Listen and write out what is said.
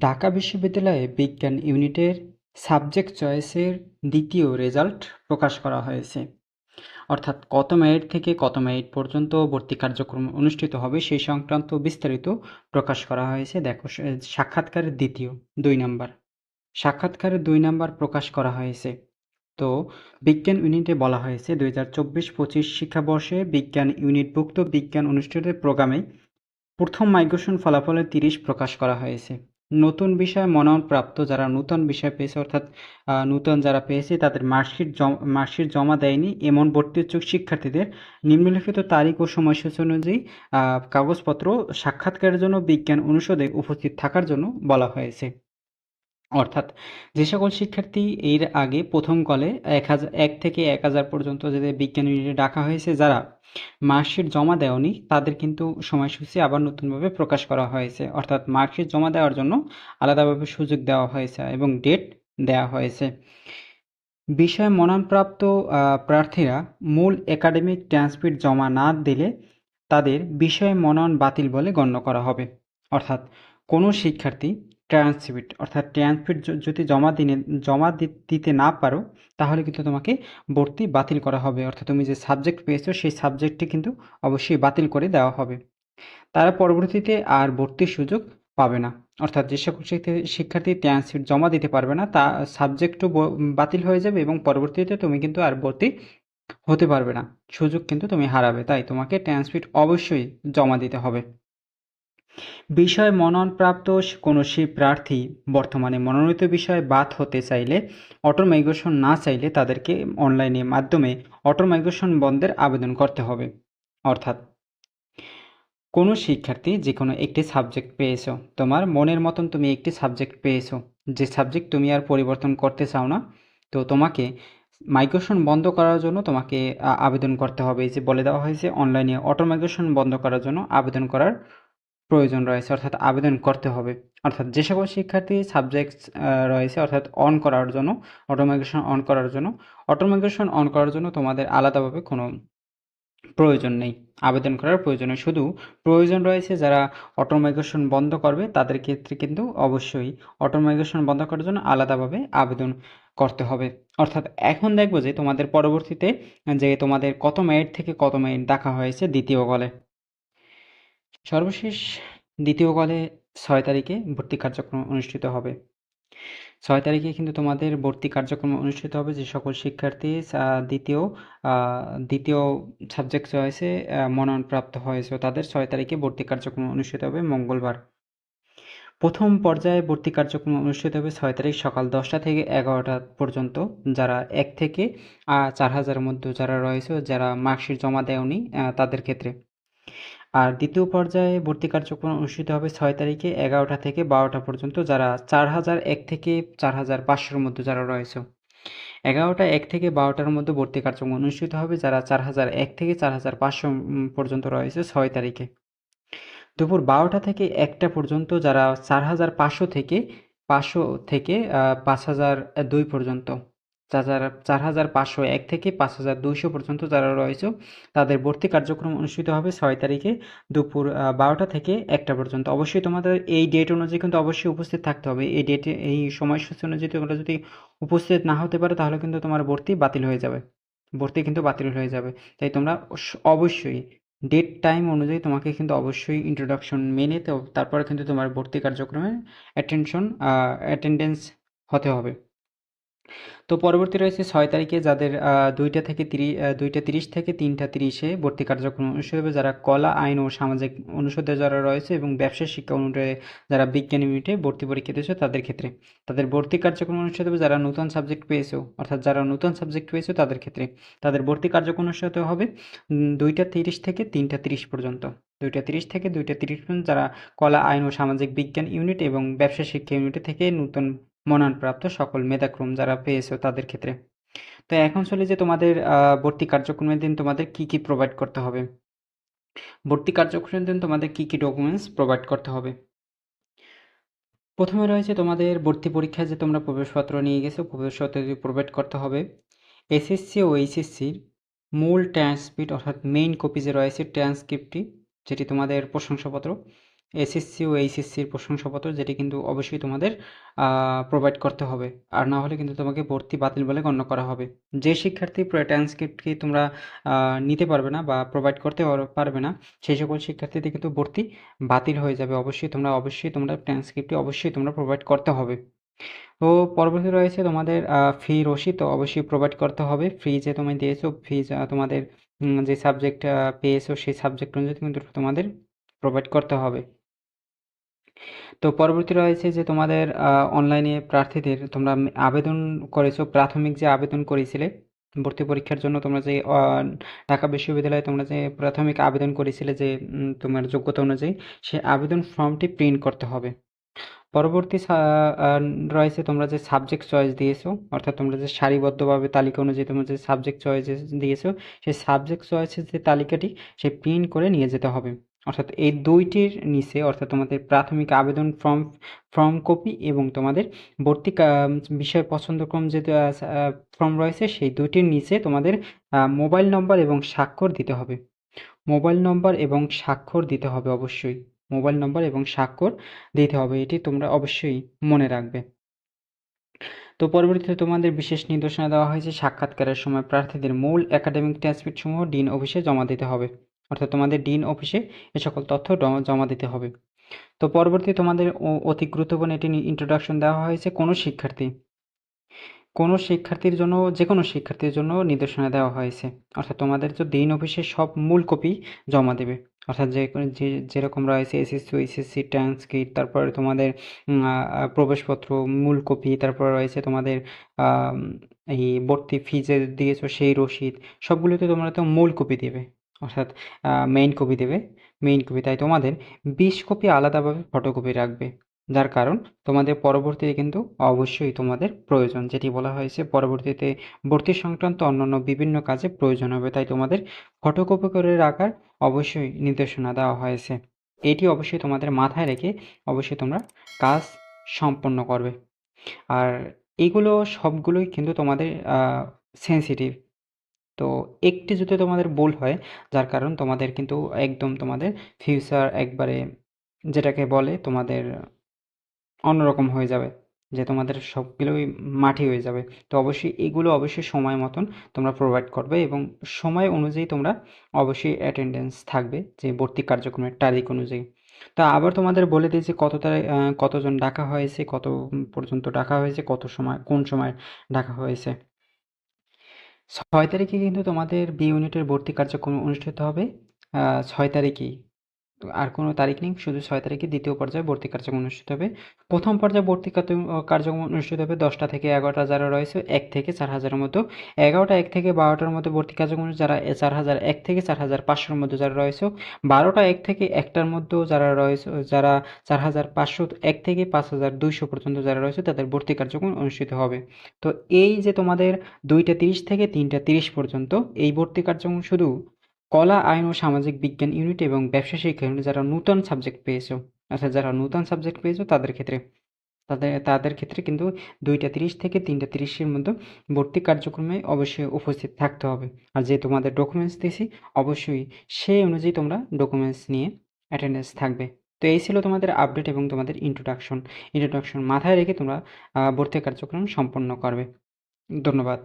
ঢাকা বিশ্ববিদ্যালয়ে বিজ্ঞান ইউনিটের সাবজেক্ট চয়েসের দ্বিতীয় রেজাল্ট প্রকাশ করা হয়েছে। অর্থাৎ কত মেরিট থেকে কত মেরিট পর্যন্ত ভর্তি কার্যক্রম অনুষ্ঠিত হবে সেই সংক্রান্ত বিস্তারিত প্রকাশ করা হয়েছে। দেখো সাক্ষাৎকারের দ্বিতীয়, দুই নাম্বার। সাক্ষাৎকারের দুই নাম্বার প্রকাশ করা হয়েছে। তো বিজ্ঞান ইউনিটে বলা হয়েছে, দুই হাজার চব্বিশ পঁচিশ শিক্ষাবর্ষে বিজ্ঞান ইউনিটভুক্ত বিজ্ঞান অনুষ্ঠিত প্রোগ্রামে প্রথম মাইগ্রেশন ফলাফলের তিরিশ প্রকাশ করা হয়েছে। নতুন বিষয় মনোনয়নপ্রাপ্ত যারা নূতন বিষয় পেয়েছে, অর্থাৎ নূতন যারা পেয়েছে, তাদের মার্কশিট মার্কশিট জমা দেয়নি। এমন ভর্তি ইচ্ছুক শিক্ষার্থীদের নিম্নলিখিত তারিখ ও সময়সূচি অনুযায়ী কাগজপত্র সাক্ষাৎকারের জন্য, বিজ্ঞান অনুষদে উপস্থিত থাকার জন্য বলা হয়েছে। অর্থাৎ, যে সকল শিক্ষার্থী এর আগে প্রথম কলে এক হাজার এক থেকে এক হাজার পর্যন্ত যাদের বিজ্ঞান ইউনিটে ডাকা হয়েছে, যারা মার্কশিট জমা দেওনি, তাদের কিন্তু সময়সূচি আবার নতুনভাবে প্রকাশ করা হয়েছে। অর্থাৎ মার্কশিট জমা দেওয়ার জন্য আলাদাভাবে সুযোগ দেওয়া হয়েছে এবং ডেট দেওয়া হয়েছে। বিষয় মনোনয়নপ্রাপ্ত প্রার্থীরা মূল একাডেমিক ট্রান্সক্রিপ্ট জমা না দিলে তাদের বিষয় মনোনয়ন বাতিল বলে গণ্য করা হবে। অর্থাৎ কোনো শিক্ষার্থী ট্রান্সক্রিপ্ট অর্থাৎ ট্রান্সক্রিপ্ট যদি জমা দিনে, জমা দিতে না পারো, তাহলে কিন্তু তোমাকে ভর্তি বাতিল করা হবে। অর্থাৎ তুমি যে সাবজেক্ট পেয়েছ, সেই সাবজেক্টটি কিন্তু অবশ্যই বাতিল করে দেওয়া হবে। তারা পরবর্তীতে আর ভর্তির সুযোগ পাবে না। অর্থাৎ যে সকল শিক্ষার্থী ট্রান্সক্রিপ্ট জমা দিতে পারবে না, তা সাবজেক্টও বাতিল হয়ে যাবে এবং পরবর্তীতে তুমি কিন্তু আর ভর্তি হতে পারবে না। সুযোগ কিন্তু তুমি হারাবে, তাই তোমাকে ট্রান্সক্রিপ্ট অবশ্যই জমা দিতে হবে। বিষয় মনোনয়নপ্রাপ্ত কোনো সেই প্রার্থী বর্তমানে মনোনীত বিষয়ে বাদ হতে চাইলে অটো মাইগ্রেশন না চাইলে তাদেরকে অনলাইনের মাধ্যমে অটো মাইগ্রেশন বন্ধের আবেদন করতে হবে। অর্থাৎ, কোনো শিক্ষার্থী যে কোনো একটি সাবজেক্ট পেয়েছ, তোমার মনের মতন তুমি একটি সাবজেক্ট পেয়েছ, যে সাবজেক্ট তুমি আর পরিবর্তন করতে চাও না, তো তোমাকে মাইগ্রেশন বন্ধ করার জন্য তোমাকে আবেদন করতে হবে। যে বলে দেওয়া হয়েছে, অনলাইনে অটো মাইগ্রেশন বন্ধ করার জন্য আবেদন করার প্রয়োজন রয়েছে, অর্থাৎ আবেদন করতে হবে। অর্থাৎ যে সকল শিক্ষার্থী সাবজেক্ট রয়েছে, অর্থাৎ অন করার জন্য অটোমাইগ্রেশন অন করার জন্য অটোমাইগ্রেশন অন করার জন্য তোমাদের আলাদাভাবে কোনো প্রয়োজন নেই। আবেদন করার প্রয়োজন শুধু প্রয়োজন রয়েছে যারা অটোমাইগ্রেশন বন্ধ করবে, তাদের ক্ষেত্রে কিন্তু অবশ্যই অটোমাইগ্রেশন বন্ধ করার জন্য আলাদাভাবে আবেদন করতে হবে। অর্থাৎ এখন দেখব যে তোমাদের পরবর্তীতে যে তোমাদের কত মেরিট থেকে কত মেরিট দেখা হয়েছে দ্বিতীয় কলে সর্বশেষ দ্বিতীয় কলে ছয় তারিখে ভর্তি কার্যক্রম অনুষ্ঠিত হবে। ছয় তারিখে কিন্তু তোমাদের ভর্তি কার্যক্রম অনুষ্ঠিত হবে যে সকল শিক্ষার্থী দ্বিতীয় দ্বিতীয় সাবজেক্ট চয়েসে মনোনয়নপ্রাপ্ত হয়েছে। তাদের ছয় তারিখে ভর্তি কার্যক্রম অনুষ্ঠিত হবে মঙ্গলবার। প্রথম পর্যায়ে ভর্তি কার্যক্রম অনুষ্ঠিত হবে ছয় তারিখ সকাল দশটা থেকে এগারোটা পর্যন্ত। যারা এক থেকে চার হাজারের মধ্যে যারা রয়েছে, যারা মার্কশিট জমা দেয়নি তাদের ক্ষেত্রে। আর দ্বিতীয় পর্যায়ে ভর্তি কার্যক্রম অনুষ্ঠিত হবে ছয় তারিখে এগারোটা থেকে বারোটা পর্যন্ত, যারা চার হাজার এক থেকে চার হাজার পাঁচশোর মধ্যে যারা রয়েছে। এগারোটা এক থেকে বারোটার মধ্যে ভর্তি কার্যক্রম অনুষ্ঠিত হবে, যারা চার হাজার এক থেকে চার হাজার পাঁচশো পর্যন্ত রয়েছে ছয় তারিখে। দুপুর বারোটা থেকে একটা পর্যন্ত, যারা চার হাজার পাঁচশো থেকে পাঁচশো থেকে পাঁচ হাজার দুই পর্যন্ত। চার চার হাজার পাঁচশো এক থেকে পাঁচ হাজার দুইশো পর্যন্ত যারা রয়েছে, তাদের ভর্তি কার্যক্রম অনুষ্ঠিত হবে ছয় তারিখে দুপুর বারোটা থেকে একটা পর্যন্ত। অবশ্যই তোমাদের এই ডেট অনুযায়ী কিন্তু অবশ্যই উপস্থিত থাকতে হবে। এই ডেটে এই সময়সূচি অনুযায়ী তোমরা যদি উপস্থিত না হতে পারো, তাহলে কিন্তু তোমার ভর্তি বাতিল হয়ে যাবে। ভর্তি কিন্তু বাতিল হয়ে যাবে। তাই তোমরা অবশ্যই ডেট টাইম অনুযায়ী তোমাকে কিন্তু অবশ্যই ইন্ট্রোডাকশন মেনে তো, তারপরে কিন্তু তোমার ভর্তি কার্যক্রমে অ্যাটেনশন অ্যাটেন্ডেন্স হতে হবে। তো পরবর্তী রয়েছে ছয় তারিখে যাদের দুইটা থেকে তিরিশ দুইটা তিরিশ থেকে তিনটা তিরিশে ভর্তি কার্যক্রম অনুষ্ঠিত হবে, যারা কলা, আইন ও সামাজিক অনুষদে যারা রয়েছে এবং ব্যবসা শিক্ষা অনুযায়ী যারা বিজ্ঞান ইউনিটে ভর্তি পরীক্ষা দিয়েছে তাদের ক্ষেত্রে। তাদের ভর্তি কার্যক্রম অনুষ্ঠিত হবে যারা নতুন সাবজেক্ট পেয়েছ, অর্থাৎ যারা নতুন সাবজেক্ট পেয়েছ তাদের ক্ষেত্রে। তাদের ভর্তি কার্যক্রম অনুষ্ঠিত হবে দুইটা তিরিশ থেকে তিনটা তিরিশ পর্যন্ত। দুইটা তিরিশ থেকে দুইটা তিরিশ পর্যন্ত যারা কলা, আইন ও সামাজিক বিজ্ঞান ইউনিট এবং ব্যবসা শিক্ষা ইউনিটে থেকে নতুন মনোনয়নপ্রাপ্ত সকল মেধাক্রম যারা পেয়েছ তাদের ক্ষেত্রে। তো এখন চলে যে তোমাদের ভর্তি কার্যক্রমের দিন তোমাদের কি কি প্রোভাইড করতে হবে? ভর্তি কার্যক্রমের দিন তোমাদের কি কি ডকুমেন্টস প্রোভাইড করতে হবে? প্রথমে রয়েছে তোমাদের ভর্তি পরীক্ষায় যে তোমরা প্রবেশপত্র নিয়ে গেছো, প্রবেশপত্র প্রোভাইড করতে হবে। এসএসসি ও এইচএসসির মূল ট্রান্সক্রিপ্ট অর্থাৎ মেইন কপি যে রয়েছে ট্রান্সক্রিপ্টটি যেটি তোমাদের প্রশংসাপত্র এসএসসি ও এইচএসসির প্রশংসাপত্র যেটি কিন্তু অবশ্যই তোমাদের প্রোভাইড করতে হবে। আর না হলে কিন্তু তোমাকে ভর্তি বাতিল বলে গণ্য করা হবে। যে শিক্ষার্থী ট্রান্সক্রিপ্টকে তোমরা নিতে পারবে না বা প্রোভাইড করতে পারবে না, সেই সকল শিক্ষার্থীদের কিন্তু ভর্তি বাতিল হয়ে যাবে। অবশ্যই তোমরা অবশ্যই তোমরা ট্রান্সক্রিপ্টটি অবশ্যই তোমরা প্রোভাইড করতে হবে। তো পরবর্তী রয়েছে তোমাদের ফি রসিদ অবশ্যই প্রোভাইড করতে হবে। ফ্রি যে তুমি দিয়েছ, ফি তোমাদের যে সাবজেক্ট পেয়েছ, সেই সাবজেক্ট অনুযায়ী কিন্তু তোমাদের প্রোভাইড করতে হবে। তো পরবর্তী রয়েছে যে তোমাদের অনলাইনে প্রার্থীদের তোমরা আবেদন করেছ, প্রাথমিক যে আবেদন করেছিলে, ভর্তি পরীক্ষার জন্য তোমরা যে ঢাকা বিশ্ববিদ্যালয়ে তোমরা যে প্রাথমিক আবেদন করেছিলে যে তোমার যোগ্যতা অনুযায়ী সেই আবেদন ফর্মটি প্রিন্ট করতে হবে। পরবর্তী রয়েছে তোমরা যে সাবজেক্ট চয়েস দিয়েছ, অর্থাৎ তোমরা যে সারিবদ্ধভাবে তালিকা অনুযায়ী তোমরা যে সাবজেক্ট চয়েস দিয়েছ, সেই সাবজেক্ট চয়েসের যে তালিকাটি, সে প্রিন্ট করে নিয়ে যেতে হবে। অর্থাৎ এই দুইটির নিচে, অর্থাৎ তোমাদের প্রাথমিক আবেদন ফর্ম ফর্ম কপি এবং তোমাদের ভর্তি বিষয় পছন্দক্রম যে ফর্ম রয়েছে, সেই দুইটির নিচে তোমাদের মোবাইল নম্বর এবং স্বাক্ষর দিতে হবে। মোবাইল নম্বর এবং স্বাক্ষর দিতে হবে অবশ্যই। মোবাইল নম্বর এবং স্বাক্ষর দিতে হবে, এটি তোমরা অবশ্যই মনে রাখবে। তো পরবর্তীতে তোমাদের বিশেষ নির্দেশনা দেওয়া হয়েছে, সাক্ষাৎকারের সময় প্রার্থীদের মূল একাডেমিক ট্রান্সক্রিপ্ট সমূহ ডিন অফিসে জমা দিতে হবে। অর্থাৎ তোমাদের ডিন অফিসে এ সকল তথ্য জমা দিতে হবে। তো পরবর্তী তোমাদের অতি গুরুত্বপূর্ণ এটি ইন্ট্রোডাকশন দেওয়া হয়েছে কোনো শিক্ষার্থী। কোনো শিক্ষার্থীর জন্য যে কোনো শিক্ষার্থীর জন্য নির্দেশনা দেওয়া হয়েছে। অর্থাৎ তোমাদের তো দিন অফিসে সব মূল কপি জমা দেবে। অর্থাৎ যে যেরকম রয়েছে এসএসসি এসএসসি ট্রান্সক্রিপ্ট তারপরে তোমাদের প্রবেশপত্র, মূল কপি, তারপর রয়েছে তোমাদের এই ভর্তি ফি যে দিয়েছ সেই রসিদ, সবগুলোতে তোমরা তো মূল কপি দেবে। অর্থাৎ মেইন কপি দেবে মেইন কপি। তাই তোমাদের বিশ কপি আলাদাভাবে ফটোকপি রাখবে। যার কারণ, তোমাদের পরবর্তীতে কিন্তু অবশ্যই তোমাদের প্রয়োজন। যেটি বলা হয়েছে, পরবর্তীতে ভর্তি সংক্রান্ত অন্যান্য বিভিন্ন কাজে প্রয়োজন হবে। তাই তোমাদের ফটোকপি করে রাখার অবশ্যই নির্দেশনা দেওয়া হয়েছে। এটি অবশ্যই তোমাদের মাথায় রেখে অবশ্যই তোমরা কাজ সম্পন্ন করবে। আর এগুলো সবগুলোই কিন্তু তোমাদের সেন্সিটিভ তো একটি যদি তোমাদের ভুল হয়, যার কারণ তোমাদের কিন্তু একদম তোমাদের ফিউচার একবারে যেটাকে বলে তোমাদের অন্যরকম হয়ে যাবে, যে তোমাদের সবগুলোই মাটি হয়ে যাবে। তো অবশ্যই এগুলো অবশ্যই সময় মতন তোমরা প্রোভাইড করবে এবং সময় অনুযায়ী তোমরা অবশ্যই অ্যাটেন্ডেন্স থাকবে, যে ভর্তি কার্যক্রমের তারিখ অনুযায়ী। তা আবার তোমাদের বলে দিই যে কত তারিখ কতজন ডাকা হয়েছে, কত পর্যন্ত ডাকা হয়েছে, কত সময়, কোন সময় ডাকা হয়েছে। ছয় তারিখে কিন্তু তোমাদের বি ইউনিটের ভর্তি কার্যক্রম অনুষ্ঠিত হবে। ছয় তারিখেই। আর কোনো তারিখ নেই, শুধু ছয় তারিখে দ্বিতীয় পর্যায়ে ভর্তি কার্যক্রম অনুষ্ঠিত হবে। প্রথম পর্যায়ে ভর্তি কার্যক্রম অনুষ্ঠিত হবে দশটা থেকে এগারোটা যারা রয়েছে, এক থেকে চার হাজারের মতো। এগারোটা, এক থেকে বারোটার মধ্যে ভর্তি কার্যক্রম যারা চার হাজার, এক থেকে চার হাজার পাঁচশোর মধ্যে যারা রয়েছে, বারোটা, এক থেকে একটার মধ্যেও যারা রয়েছে, যারা চার হাজার পাঁচশো, এক থেকে পাঁচ হাজার দুইশো পর্যন্ত যারা রয়েছে, তাদের ভর্তি কার্যক্রম অনুষ্ঠিত হবে। তো এই যে তোমাদের দুইটা তিরিশ থেকে তিনটা তিরিশ পর্যন্ত, এই ভর্তি কার্যক্রম শুধু কলা, আইন ও সামাজিক বিজ্ঞান ইউনিট এবং ব্যবসা শিক্ষা ইউনিট যারা নূতন সাবজেক্ট পেয়েছ, অর্থাৎ যারা নূতন সাবজেক্ট পেয়েছ, তাদের ক্ষেত্রে, তাদের তাদের ক্ষেত্রে কিন্তু দুইটা তিরিশ থেকে তিনটা তিরিশের মধ্যে ভর্তি কার্যক্রমে অবশ্যই উপস্থিত থাকতে হবে। আর যে তোমাদের ডকুমেন্টস দিয়েছি, অবশ্যই সেই অনুযায়ী তোমরা ডকুমেন্টস নিয়ে অ্যাটেন্ডেন্স থাকবে। তো এই ছিল তোমাদের আপডেট এবং তোমাদের ইন্ট্রোডাকশন ইন্ট্রোডাকশন মাথায় রেখে তোমরা ভর্তি কার্যক্রম সম্পন্ন করবে। ধন্যবাদ।